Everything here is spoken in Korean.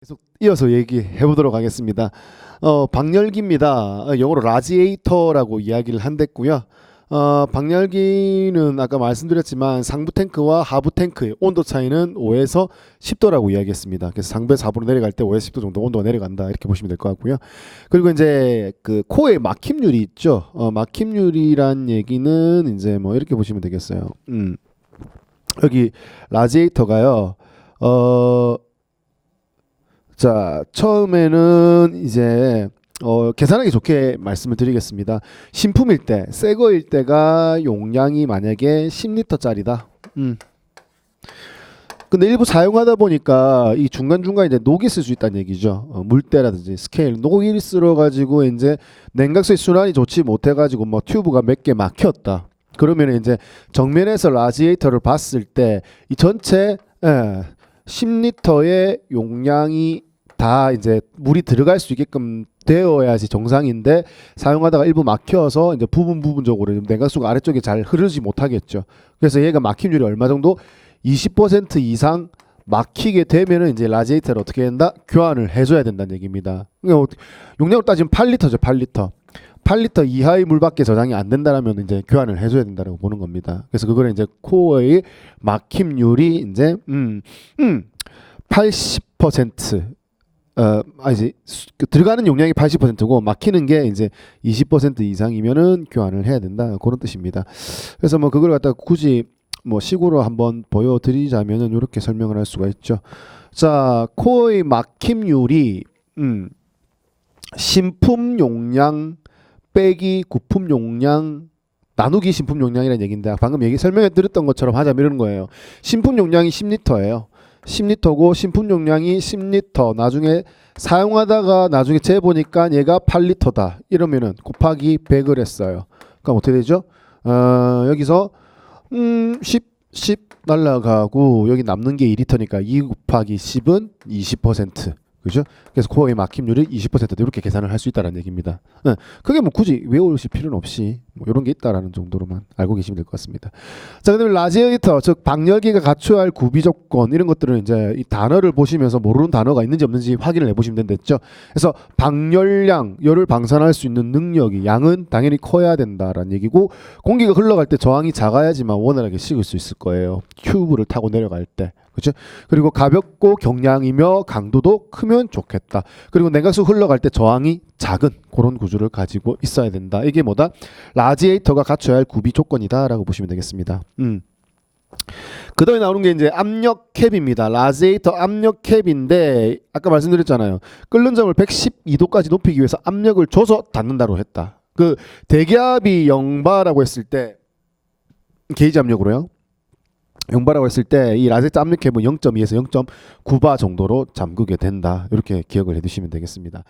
계속 이어서 얘기해 보도록 하겠습니다. 어, 방열기입니다. 어, 영어로 라지에이터라고 이야기를 한댔고요. 어, 방열기는 아까 말씀드렸지만 상부 탱크와 하부 탱크의 온도 차이는 5에서 10도라고 이야기했습니다. 그래서 상부에서 하부로 내려갈 때 5에서 10도 정도 온도가 내려간다 이렇게 보시면 될 것 같고요. 그리고 이제 그 코에 막힘률이 있죠. 어, 막힘률이란 얘기는 이제 뭐 이렇게 보시면 되겠어요. 음. 여기 라지에이터가요. 어 자, 처음에는 이제 어, 계산하기 좋게 말씀을 드리겠습니다. 신품일 때, 새 거일 때가 용량이 만약에 10리터짜리다. 음. 근데 일부 사용하다 보니까 이 중간중간 이제 녹이 있을 수 있다는 얘기죠. 어, 물때라든지 스케일, 녹이 쓸어 가지고 이제 냉각수의 순환이 좋지 못해 가지고 뭐 튜브가 몇 개 막혔다. 그러면 이제 정면에서 라지에이터를 봤을 때 이 전체 예, 10리터의 용량이 다 이제 물이 들어갈 수 있게끔 되어야지 정상인데 사용하다가 일부 막혀서 이제 부분 부분적으로 냉각수가 아래쪽에 잘 흐르지 못하겠죠. 그래서 얘가 막힘률이 얼마 정도 20% 이상 막히게 되면은 이제 라지에이터를 어떻게 된다? 교환을 해줘야 된다는 얘기입니다. 그러니까 어떻게- 용량으로 따지면 8리터죠, 8리터. 8리터 이하의 물밖에 저장이 안 된다라면 이제 교환을 해줘야 된다라고 보는 겁니다. 그래서 그거는 이제 코어의 막힘률이 이제 음, 음, 80% 어, 아니지 수- 그 들어가는 용량이 80%고 막히는 게 이제 20% 이상이면은 교환을 해야 된다 그런 뜻입니다. 그래서 뭐 그걸 갖다 가 굳이 뭐 식으로 한번 보여드리자면은 이렇게 설명을 할 수가 있죠. 자, 코어의 막힘률이 음, 신품 용량 빼기 구품 용량 나누기 신품 용량이라는 얘기인데 방금 얘기 설명해 드렸던 것처럼 하자면 이런 거예요. 신품 용량이 10리터예요. 10리터고 신품 용량이 10리터 나중에 사용하다가 나중에 재보니까 얘가 8리터다 이러면은 곱하기 100을 했어요. 그럼 어떻게 되죠? 어, 여기서 음, 10, 10 날라가고 여기 남는 게 2리터니까 2 곱하기 10은 20%. 그죠? 그래서 코어의 막힘률이 20%도 이렇게 계산을 할 수 있다는 얘기입니다. 네, 그게 뭐 굳이 외우실 필요는 없이 뭐 이런 게 있다라는 정도로만 알고 계시면 될 것 같습니다. 자, 그다음에 라지에이터 즉 방열기가 갖춰야 할 구비 조건 이런 것들은 이제 이 단어를 보시면서 모르는 단어가 있는지 없는지 확인을 해보시면 된댔죠. 그래서 방열량 열을 방산할 수 있는 능력이 양은 당연히 커야 된다라는 얘기고 공기가 흘러갈 때 저항이 작아야지만 원활하게 식을 수 있을 거예요. 튜브를 타고 내려갈 때. 그렇죠? 그리고 가볍고 경량이며 강도도 크면 좋겠다. 그리고 냉각수 흘러갈 때 저항이 작은 그런 구조를 가지고 있어야 된다. 이게 뭐다? 라지에이터가 갖춰야 할 구비 조건이다라고 보시면 되겠습니다. 음. 그다음에 나오는 게 이제 압력 캡입니다. 라지에이터 압력 캡인데 아까 말씀드렸잖아요. 끓는 점을 112도까지 높이기 위해서 압력을 줘서 닫는다고 했다. 그 대기압이 0바라고 했을 때 게이지 압력으로요. 0바라고 했을 때 이 라제트 압력 캡은 0.2에서 0.9바 정도로 잠그게 된다. 이렇게 기억을 해 두시면 되겠습니다.